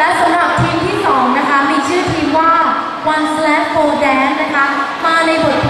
และสำหรับทีมที่สองนะคะ มีชื่อทีมว่า One Slap Four Dance นะคะ มาในบทเพล